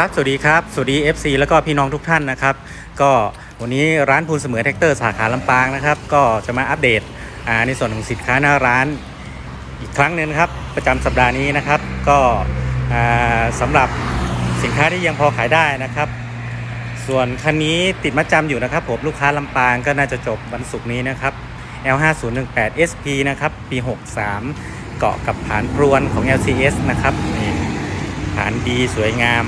ครับ สวัสดีครับ สวัสดี FC แล้วก็พี่น้องทุกท่านนะครับ ก็วันนี้ร้านพูนเสมอแท็กเตอร์สาขาลำปางนะครับ ก็จะมาอัปเดตในส่วนของสินค้าหน้าร้านอีกครั้งหนึ่งนะครับ ประจำสัปดาห์นี้นะครับ ก็อ่าสำหรับสินค้าที่ยังพอขายได้นะครับ ส่วนคันนี้ติดมัดจำอยู่นะครับผมลูกค้าลำปางก็น่าจะจบวันศุกร์นี้นะครับ L5018 SP นะครับปี 63 เกาะกับผานพรวนของ LCS นะครับนี่ฐานดีสวยงาม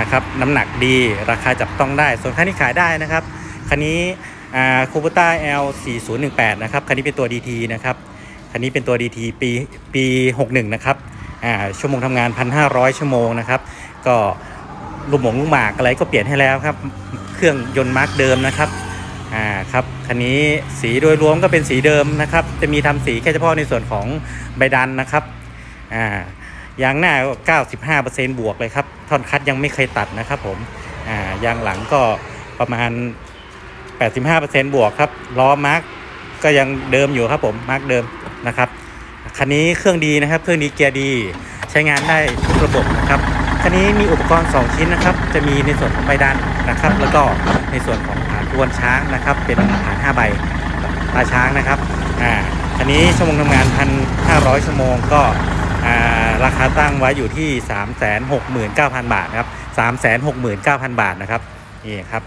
นะครับน้ำหนักดีราคาจับต้องได้ ส่วนคันนี้ขายได้นะครับคันนี้คูปต้า L 4018 นะครับคันนี้เป็นตัว DT นะครับคันนี้เป็นตัว DT ปีปี 61 นะครับชั่วโมงทำงาน 1,500 ชั่วโมงนะครับก็ลูกหมงลูกหมากอะไรก็เปลี่ยนให้แล้วครับ เครื่องยนต์มาร์กเดิมนะครับอ่าครับคันนี้สีโดยรวมก็เป็นสีเดิมนะครับ จะมีทำสีแค่เฉพาะในส่วนของใบดันนะครับอ่า ยางหน้าก็ 95%บวกเลยครับท่อนคัดยังไม่เคยตัดนะครับผมอ่ายางหลังก็ประมาณ 85%บวกครับล้อมาร์กก็ยังเดิมอยู่ครับผมมาร์กเดิมนะครับคันนี้เครื่องดีนะครับ เครื่องดีเกียร์ดีใช้งานได้ทุกระบบนะครับคันนี้มีอุปกรณ์ 2 ชิ้นนะครับ จะมีในส่วนของใบดันนะครับ แล้วก็ในส่วนของฐานทวนช้างนะครับ เป็นฐาน5ใบตาช้างนะครับอ่าคันนี้ชั่วโมงทำงาน 1,500 ชั่วโมงก็ ราคาตั้งไว้อยู่ที่ 369,000 บาทนะครับ 369,000 บาทนะครับนี่ครับ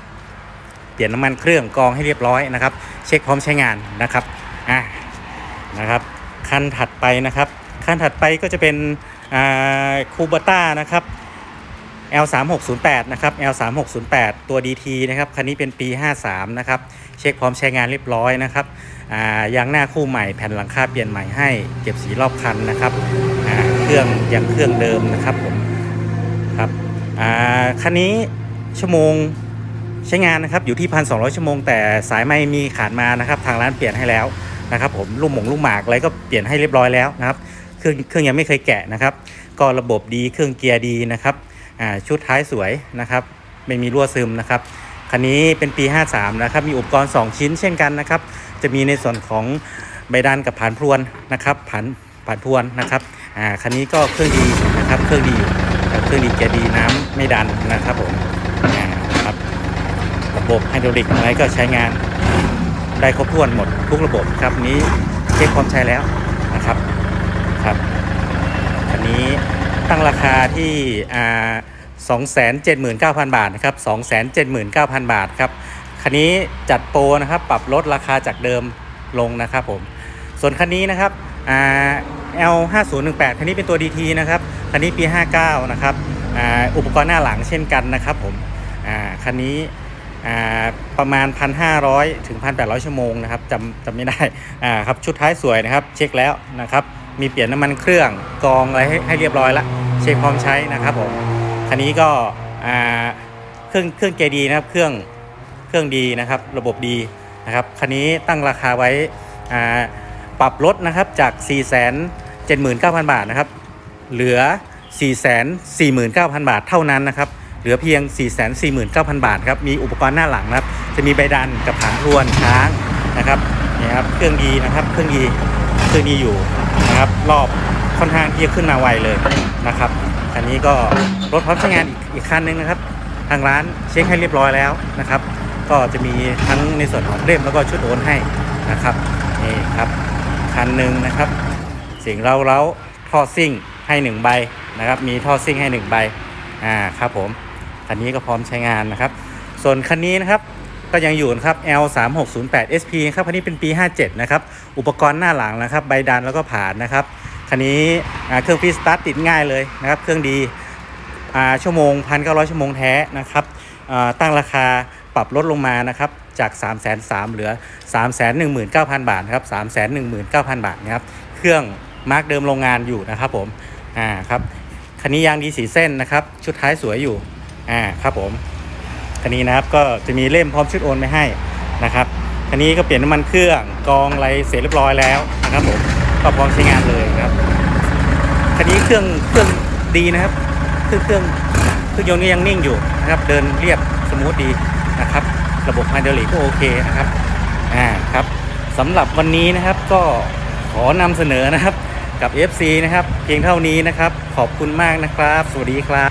เปลี่ยนน้ำมันเครื่องกองให้เรียบร้อยนะครับ เช็คพร้อมใช้งานนะครับอะนะครับคันถัดไปนะครับคันถัดไปก็จะเป็นคูบาต้านะครับ L3608 นะครับ L3608 ตัว DT นะครับคันนี้เป็นปี 53 นะครับ เช็คพร้อมใช้งานเรียบร้อยนะครับยางหน้าคู่ใหม่แผ่นหลังคาเปลี่ยนใหม่ให้เก็บสีรอบคันนะครับ เครื่องยังเครื่องเดิมนะครับผมครับอ่าคันนี้ชั่วโมงใช้งานนะครับอยู่ที่ 1,200 ชั่วโมง แต่สายไม่มีขาดมานะครับทางร้านเปลี่ยนให้แล้วนะครับผมลูกหมงลูกหมากอะไรก็เปลี่ยนให้เรียบร้อยแล้วนะครับเครื่องเครื่องยังไม่เคยแกะนะครับ ก็ระบบดีเครื่องเกียร์ดีนะครับอ่าชุดท้ายสวยนะครับ ไม่มีรั่วซึมนะครับคันนี้เป็นปี 53 นะครับ มีอุปกรณ์ 2 ชิ้นเช่นกันนะครับ จะมีในส่วนของใบดันกับผ่านพรวนนะครับผ่านผ่านพรวนนะครับ อ่าคันนี้ก็เครื่องดีนะครับเครื่องดีเครื่องดีเกียร์ดีน้ำไม่ดันนะครับผมอ่าครับระบบไฮดรอลิกอะไรก็ใช้งานได้ครบถ้วนหมดทุกระบบครับนี้เช็คความใช้แล้วนะครับครับอันนี้ตั้งราคาที่อ่า279,000 บาทนะครับ279,000 บาทครับคันนี้จัดโปรนะครับปรับลดราคาจากเดิมลงนะครับผมส่วนคันนี้นะครับ อ่า L5018 คันนี้เป็นตัว DT นะครับ คันนี้ปี 59 นะครับอ่าอุปกรณ์หน้าหลังเช่นกันนะครับผมอ่าคันนี้อ่าประมาณ 1,500 ถึง 1,800 ชั่วโมงนะครับจำจำไม่ได้อ่าครับชุดท้ายสวยนะครับ เช็คแล้วนะครับ มีเปลี่ยนน้ำมันเครื่องกองอะไรให้ให้เรียบร้อยละเช็คพร้อมใช้นะครับผมคันนี้ก็อ่าเครื่องเครื่องเกียร์ดีนะครับเครื่องเครื่องดีนะครับ ระบบดีนะครับคันนี้ตั้งราคาไว้อ่า ปรับลดนะครับจาก 479,000 บาทนะครับ เหลือ 449,000 บาทเท่านั้นนะครับ เหลือเพียง 449,000 บาทครับ มีอุปกรณ์หน้าหลังนะครับ จะมีใบดันกับผานทวนช้างนะครับนี่ครับ เครื่องดีนะครับ เครื่องดี เครื่องดีอยู่นะครับ รอบค่อนข้างที่จะขึ้นมาไวเลยนะครับคันนี้ก็รถพร้อมใช้งานอีกคันหนึงนะครับ ทางร้านเช็คให้เรียบร้อยแล้วนะครับ ก็จะมีทั้งในส่วนของเล่มแล้วก็ชุดโอนให้นะครับนี่ครับ คันหนึ่งนะครับสิ่งเราเราท่อซิ่งให้หนึ่งใบนะครับ มีท่อซิ่งให้หนึ่งใบอ่าครับผมคันนี้ก็พร้อมใช้งานนะครับ ส่วนคันนี้นะครับก็ยังอยู่นะครับ L 3 6 0 8 SP ครับคันนี้เป็นปี 57 นะครับ อุปกรณ์หน้าหลังนะครับ ใบดันแล้วก็ผ่านนะครับคันนี้เครื่องฟรีสตาร์ทติดง่ายเลยนะครับ เครื่องดีอ่าชั่วโมง 1,900 ชั่วโมงแท้นะครับอ่าตั้งราคาปรับลดลงมานะครับ จาก 3 3 0 0 0เหลือ 3 1 9 0 0 0 บาทนะครับ 3 1 9 0 0 0 บาทนะครับ เครื่องมาร์กเดิมโรงงานอยู่นะครับผม อ่าครับ คันนี้ยางดีสีเส้นนะครับ ชุดท้ายสวยอยู่ อ่าครับผม คันนี้นะครับก็จะมีเล่มพร้อมชุดโอนไปให้นะครับ คันนี้ก็เปลี่ยนน้ำมันเครื่องกรองอะไรเสร็จเรียบร้อยแล้วนะครับผม ก็พร้อมใช้งานเลยครับ คันนี้เครื่องเครื่องดีนะครับ เครื่องเครื่องเครื่องยนต์ก็ยังนิ่งอยู่นะครับ เดินเรียบสมูทดีนะครับ ระบบไฮดรอลิกก็โอเคนะครับอ่าครับสำหรับวันนี้นะครับก็ขอนำเสนอนะครับกับ FC นะครับ เพียงเท่านี้นะครับ ขอบคุณมากนะครับ สวัสดีครับ